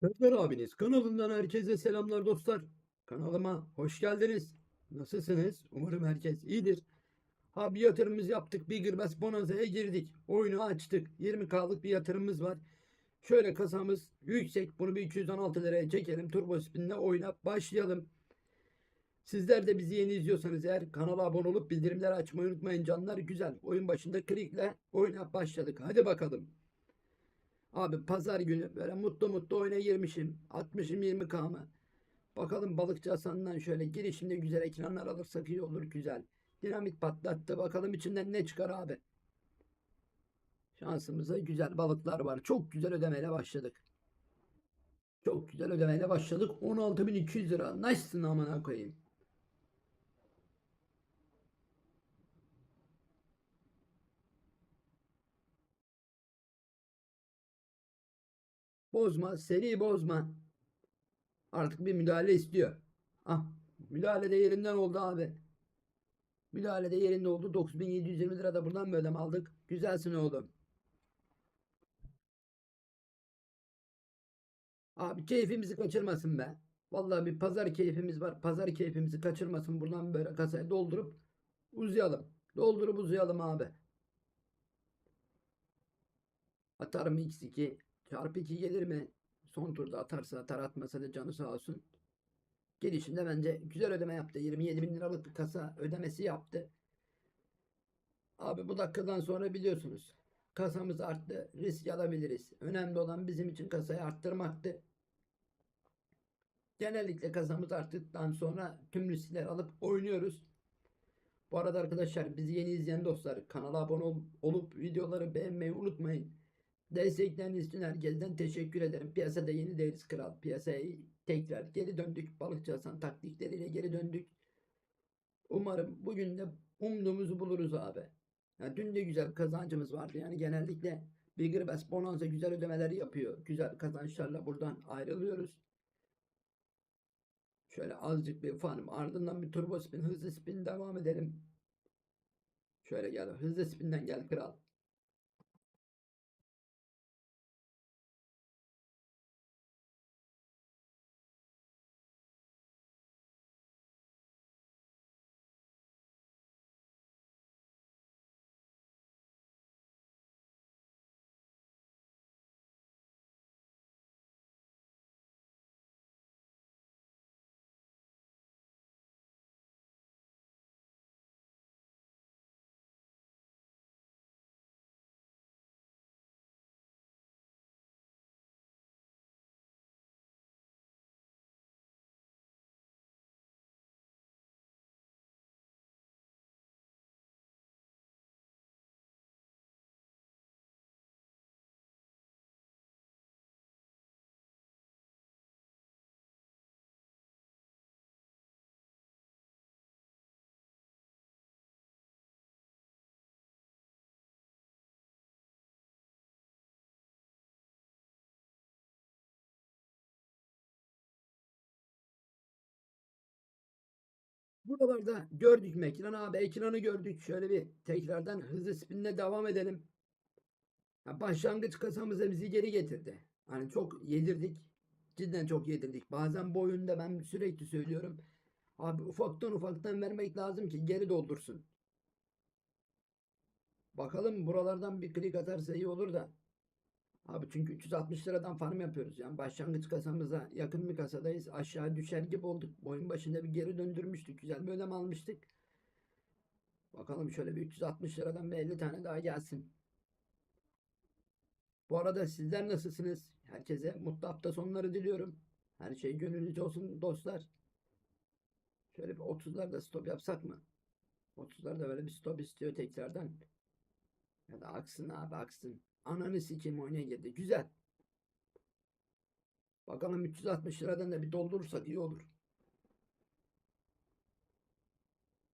Serdar abiniz kanalından herkese selamlar dostlar. Kanalıma hoş geldiniz. Nasılsınız? Umarım herkes iyidir. Ha bir yatırımımız yaptık. Bir Girbes Bonanza'ya girdik. Oyunu açtık. 20K'lık bir yatırımımız var. Şöyle kasamız yüksek. Bunu bir 216 liraya çekelim. Turbo spinle oyuna başlayalım. Sizler de bizi yeni izliyorsanız eğer kanala abone olup bildirimleri açmayı unutmayın canlar. Güzel. Oyun başında klikle oyuna başladık. Hadi bakalım. Abi pazar günü böyle mutlu mutlu oyuna girmişim. Atmışım 20 kamı. Bakalım balıkçı Hasan'dan şöyle girişimde güzel ekranlar alırsak iyi olur güzel. Dinamit patlattı. Bakalım içinden ne çıkar abi. Şansımıza güzel balıklar var. Çok güzel ödemeyle başladık. Çok güzel ödemeyle başladık. 16.200 lira. Nasılsın amına koyayım. Bozma, seri bozma. Artık bir müdahale istiyor. Ah, müdahale de yerinden oldu abi. Müdahale de yerinde oldu. 9720 lira da buradan böyle aldık. Güzelsin oğlum. Abi keyfimizi kaçırmasın be. Vallahi bir pazar keyfimiz var. Pazar keyfimizi kaçırmasın. Buradan böyle kasayı doldurup uzayalım. Doldurup uzayalım abi. Atar mı x2? Çarpı 2 gelir mi? Son turda atarsa atar atmasa da canı sağ olsun. Gelişinde bence güzel ödeme yaptı. 27 bin liralık bir kasa ödemesi yaptı. Abi bu dakikadan sonra biliyorsunuz. Kasamız arttı. Risk alabiliriz. Önemli olan bizim için kasayı arttırmaktı. Genellikle kasamız arttıktan sonra tüm riskleri alıp oynuyoruz. Bu arada arkadaşlar bizi yeni izleyen dostlar kanala abone ol- olup videoları beğenmeyi unutmayın. Destekleriniz için herkesten teşekkür ederim. Piyasada yeni değiliz kral. Piyasaya tekrar geri döndük. Balıkçı Hasan taktikleriyle geri döndük. Umarım bugün de umduğumuzu buluruz abi. Ya dün de güzel kazancımız vardı. Yani genellikle Bigger Bass Bonanza güzel ödemeleri yapıyor. Güzel kazançlarla buradan ayrılıyoruz. Şöyle azıcık bir farm ardından bir turbo spin hızlı spin devam edelim. Şöyle gel hızlı spinden gel kral. Buralarda gördük mü ekranı abi ekranı gördük. Şöyle bir tekrardan hızlı spinle devam edelim. Başlangıç kasamıza bizi geri getirdi. Hani çok yedirdik. Cidden çok yedirdik. Bazen bu oyunda ben sürekli söylüyorum. Abi ufaktan ufaktan vermek lazım ki geri doldursun. Bakalım buralardan bir klik atarsa iyi olur da. Abi çünkü 360 liradan farm yapıyoruz. Yani başlangıç kasamıza yakın bir kasadayız. Aşağı düşer gibi olduk. Oyun başında bir geri döndürmüştük. Güzel bir ödeme almıştık. Bakalım şöyle bir 360 liradan bir 50 tane daha gelsin. Bu arada sizler nasılsınız? Herkese mutlu hafta sonları diliyorum. Her şey gönlünüzce olsun dostlar. Şöyle bir 30'larda stop yapsak mı? 30'larda böyle bir stop istiyor tekrardan. Ya da aksın abi aksın. Ananı sikeyim oyuna girdi. Güzel. Bakalım 360 liradan da bir doldurursak iyi olur.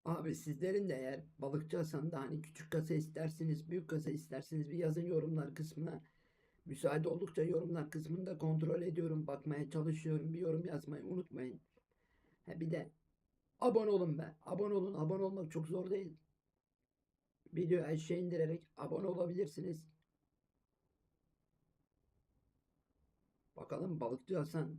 Abi sizlerin de eğer balıkçı Hasan'da hani küçük kasa isterseniz, büyük kasa isterseniz bir yazın yorumlar kısmına. Müsaade oldukça yorumlar kısmında kontrol ediyorum, bakmaya çalışıyorum. Bir yorum yazmayı unutmayın. Ha bir de abone olun be. Abone olun. Abone olmak çok zor değil. Videoyu aşağı indirerek abone olabilirsiniz. Bakalım balıkçı Hasan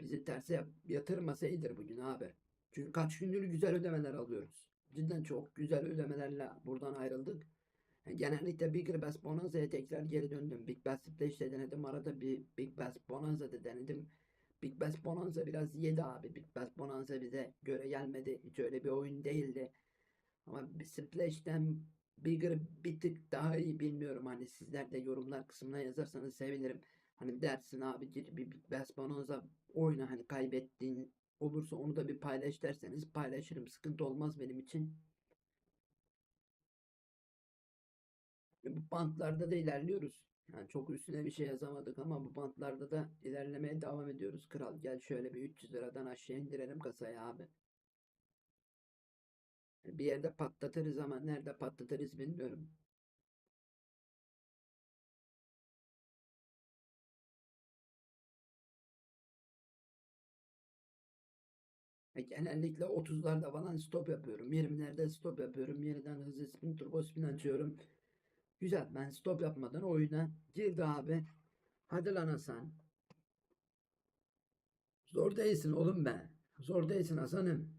bizi terse yatırmasa iyidir bugün abi. Çünkü kaç gündür güzel ödemeler alıyoruz. Cidden çok güzel ödemelerle buradan ayrıldık. Yani genellikle Big Bass Bonanza'ya tekrar geri döndüm. Big Bass Splash'te denedim. Arada bir Big Bass Bonanza'da denedim. Big Bass Bonanza biraz yedi abi. Big Bass Bonanza bize göre gelmedi. Hiç öyle bir oyun değildi. Ama Splash'ten Bigger bir tık daha iyi bilmiyorum. Hani sizler de yorumlar kısmına yazarsanız sevinirim. Hani dersin abi gir bir Big Bass oyna hani kaybettiğin olursa onu da bir paylaş derseniz paylaşırım. Sıkıntı olmaz benim için. Bu bantlarda da ilerliyoruz. Yani çok üstüne bir şey yazamadık ama bu bantlarda da ilerlemeye devam ediyoruz. Kral gel şöyle bir 300 liradan aşağı indirelim kasayı abi. Bir yerde patlatırız ama nerede patlatırız bilmiyorum. Genellikle 30'larda falan stop yapıyorum. 20'lerde stop yapıyorum. Yeniden hızlı spin, turbo spin açıyorum. Güzel. Ben stop yapmadan oyuna girdi abi. Hadi lan Hasan. Zor değilsin oğlum be. Zor değilsin Hasan'ım.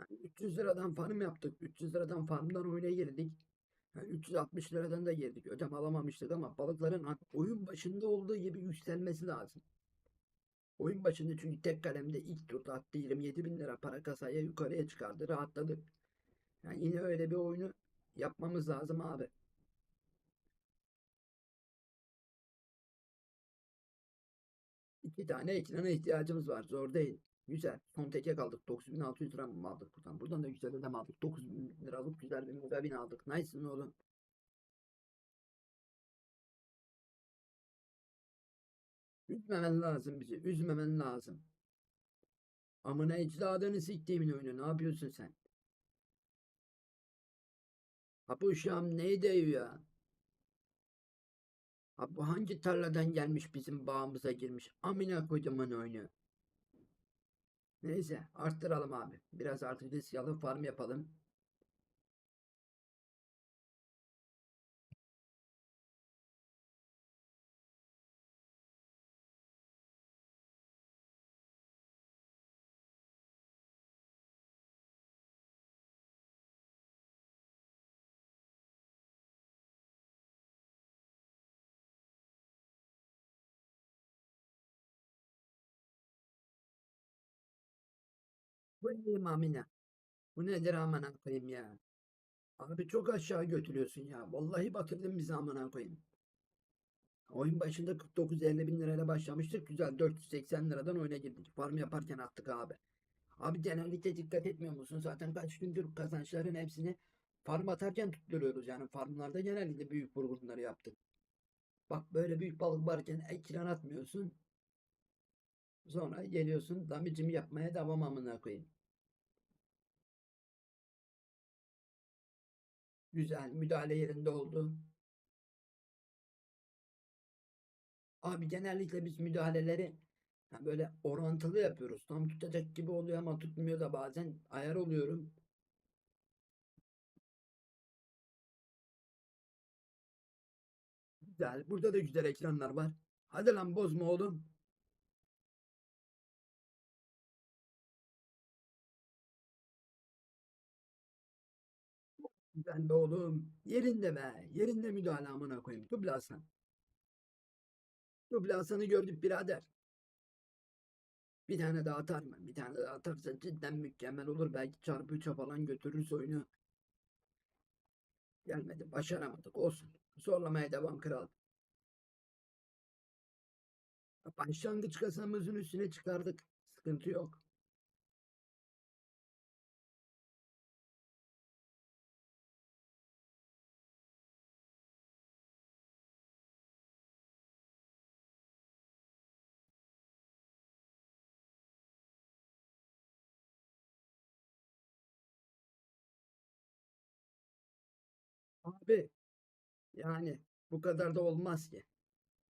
Yani 300 liradan farm yaptık. 300 liradan farmdan oyuna girdik. Yani 360 liradan da girdik. Ödem alamamıştık ama balıkların oyun başında olduğu gibi yükselmesi lazım. Oyun başında çünkü tek kalemde ilk turda attı 27 bin lira para kasaya yukarıya çıkardı. Rahatladık. Yani yine öyle bir oyunu yapmamız lazım abi. İki tane ekrana ihtiyacımız var. Zor değil. Güzel. Son teke kaldık. 9600 lira mı aldık buradan? Buradan da güzel ödeme aldık. 9000 liralık güzel bir mega aldık. Nice'ın oğlum. Üzmemen lazım bizi. Üzmemen lazım. Amına ecdadını siktiğimin oyunu. Ne yapıyorsun sen? Ha bu uşağım neydi ya? Ha bu hangi tarladan gelmiş bizim bağımıza girmiş? Amına koyduğumun oyunu. Neyse arttıralım abi. Biraz artık risk alıp farm yapalım. Neyim amına? Bu nedir amına koyayım ya? Abi çok aşağı götürüyorsun ya. Vallahi batırdın bizi amına koyayım. Oyun başında 49-50 bin lirayla başlamıştık. Güzel 480 liradan oyuna girdik. Farm yaparken attık abi. Abi genellikle dikkat etmiyor musun? Zaten kaç gündür kazançların hepsini farm atarken tutturuyoruz. Yani farmlarda genellikle büyük vurgunları yaptık. Bak böyle büyük balık varken ekran atmıyorsun. Sonra geliyorsun damicim yapmaya devam amına koyayım. Güzel müdahale yerinde oldu. Abi genellikle biz müdahaleleri ha, böyle orantılı yapıyoruz. Tam tutacak gibi oluyor ama tutmuyor da bazen ayar oluyorum. Güzel. Burada da güzel ekranlar var. Hadi lan bozma oğlum. Güzel be oğlum. Yerinde be. Yerinde müdahale amına koyayım. Duble Hasan. Duble Hasan'ı gördük birader. Bir tane daha atar mı? Bir tane daha atarsa cidden mükemmel olur. Belki çarpı 3'e falan götürürüz oyunu. Gelmedi. Başaramadık. Olsun. Zorlamaya devam kral. Başlangıç kasamızın üstüne çıkardık. Sıkıntı yok. Abi yani bu kadar da olmaz ki.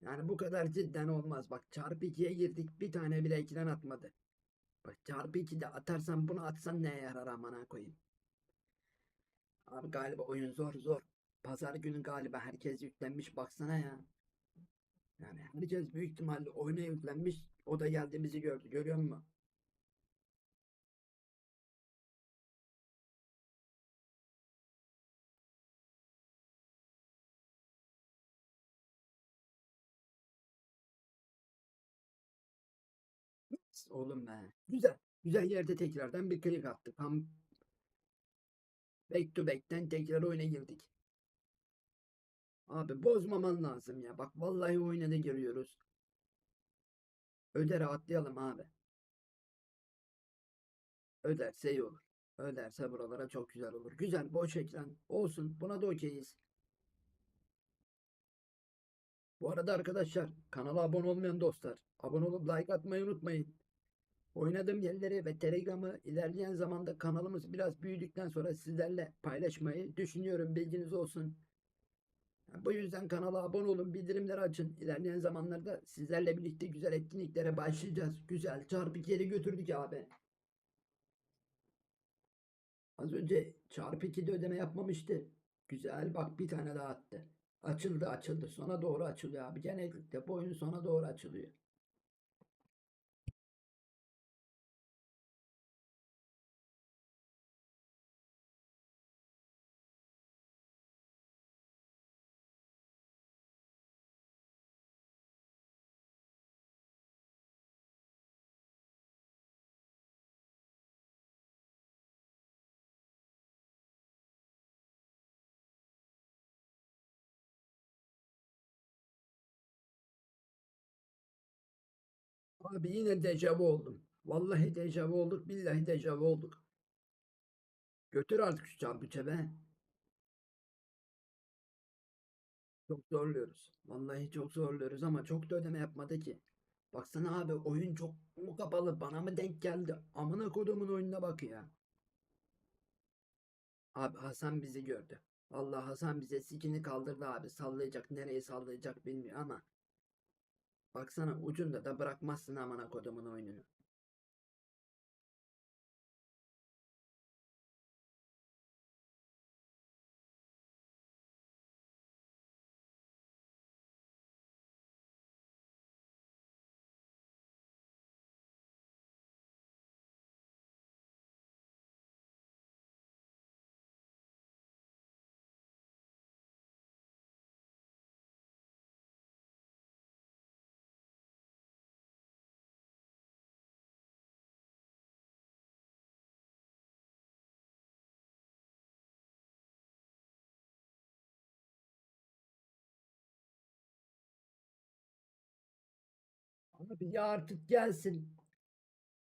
Yani bu kadar cidden olmaz. Bak çarpı 2'ye girdik. Bir tane bile ekran atmadı. Bak çarpı 2 de atarsan bunu atsan neye yarar amına koyayım. Abi galiba oyun zor zor. Pazar günü galiba herkes yüklenmiş baksana ya. Yani herkes büyük ihtimalle oyuna yüklenmiş. O da geldi bizi gördü. Görüyor musun? Oğlum be. Güzel. Güzel yerde tekrardan bir klik attık. Tam back to back'ten tekrar oyuna girdik. Abi bozmaman lazım ya. Bak vallahi oyuna da giriyoruz. Öde rahatlayalım abi. Öderse iyi olur. Öderse buralara çok güzel olur. Güzel boş ekran olsun. Buna da okeyiz. Bu arada arkadaşlar kanala abone olmayan dostlar abone olup like atmayı unutmayın. Oynadığım yerleri ve Telegram'ı ilerleyen zamanda kanalımız biraz büyüdükten sonra sizlerle paylaşmayı düşünüyorum. Bilginiz olsun. Bu yüzden kanala abone olun, bildirimleri açın. İlerleyen zamanlarda sizlerle birlikte güzel etkinliklere başlayacağız. Güzel çarpı ikiye götürdük abi. Az önce çarpı 2'de ödeme yapmamıştı. Güzel bak bir tane daha attı. Açıldı açıldı. Sona doğru açılıyor abi. Genellikle bu oyun sona doğru açılıyor. Abi yine dejavu oldum. Vallahi dejavu olduk. Billahi dejavu olduk. Götür artık şu çarpıça. Çok zorluyoruz. Vallahi çok zorluyoruz ama çok da ödeme yapmadı ki. Baksana abi oyun çok mu kapalı bana mı denk geldi? Amına kodumun oyununa bak ya. Abi Hasan bizi gördü. Allah Hasan bize sikini kaldırdı abi. Sallayacak nereye sallayacak bilmiyor ama. Baksana ucunda da bırakmazsın amına kodumun oyununu. Ya artık gelsin.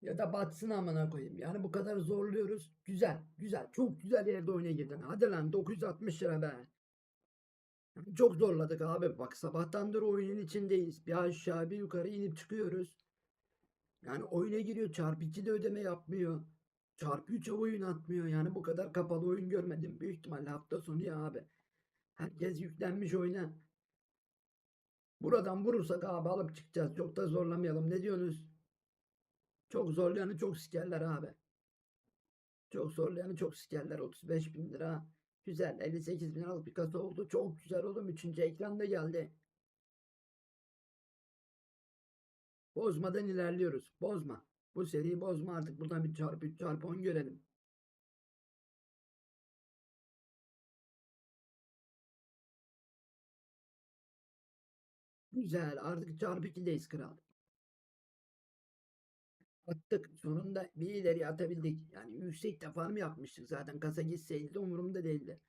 Ya da batsın amına koyayım. Yani bu kadar zorluyoruz. Güzel, güzel. Çok güzel yerde oyuna girdin. Hadi lan 960 lira be. Çok zorladık abi. Bak sabahtandır oyunun içindeyiz. Bir aşağı bir yukarı inip çıkıyoruz. Yani oyuna giriyor. Çarpı 2 de ödeme yapmıyor. Çarpı 3'e oyun atmıyor. Yani bu kadar kapalı oyun görmedim. Büyük ihtimalle hafta sonu ya abi. Herkes yüklenmiş oyuna. Buradan vurursak abi alıp çıkacağız. Çok da zorlamayalım. Ne diyorsunuz? Çok zorlayanı çok sikerler abi. Çok zorlayanı çok sikerler. 35 bin lira. Güzel. 58 bin liralık bir kasa oldu. Çok güzel oğlum. Üçüncü ekranda geldi. Bozmadan ilerliyoruz. Bozma. Bu seriyi bozma artık. Buradan bir çarpı 3 çarpı 10 görelim. Güzel. Artık çarpı 2'deyiz kral. Attık. Sonunda bir ileri atabildik. Yani yüksek de farm yapmıştık. Zaten kasa gitseydi de umurumda değildi.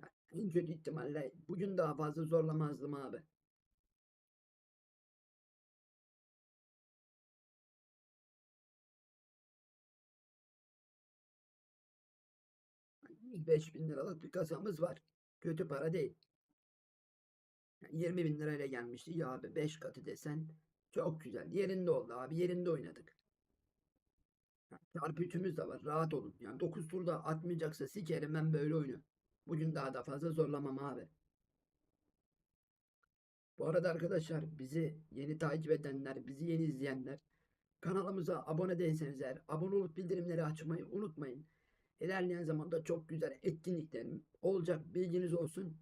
Yani en kötü ihtimalle bugün daha fazla zorlamazdım abi. 105 bin liralık bir kasamız var. Kötü para değil. Yani 20 bin lirayla gelmişti. Ya abi 5 katı desen çok güzel. Yerinde oldu abi. Yerinde oynadık. Çarpı üçümüz de var. Rahat olun. Yani 9 turda atmayacaksa sikerim ben böyle oyunu. Bugün daha da fazla zorlamam abi. Bu arada arkadaşlar bizi yeni takip edenler, bizi yeni izleyenler Kanalımıza abone değilseniz eğer abone olup bildirimleri açmayı unutmayın. İlerleyen zamanda çok güzel etkinliklerim olacak bilginiz olsun.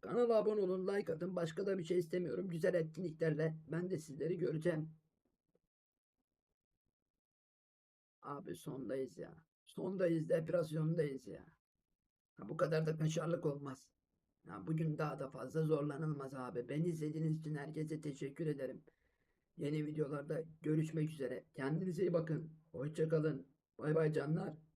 Kanala abone olun, like atın. Başka da bir şey istemiyorum. Güzel etkinliklerle ben de sizleri göreceğim. Abi sondayız ya. Sondayız, depresyondayız ya. Ha, bu kadar da kaşarlık olmaz. Ya bugün daha da fazla zorlanılmaz abi. Beni izlediğiniz için herkese teşekkür ederim. Yeni videolarda görüşmek üzere. Kendinize iyi bakın. Hoşça kalın. Bay bay canlar.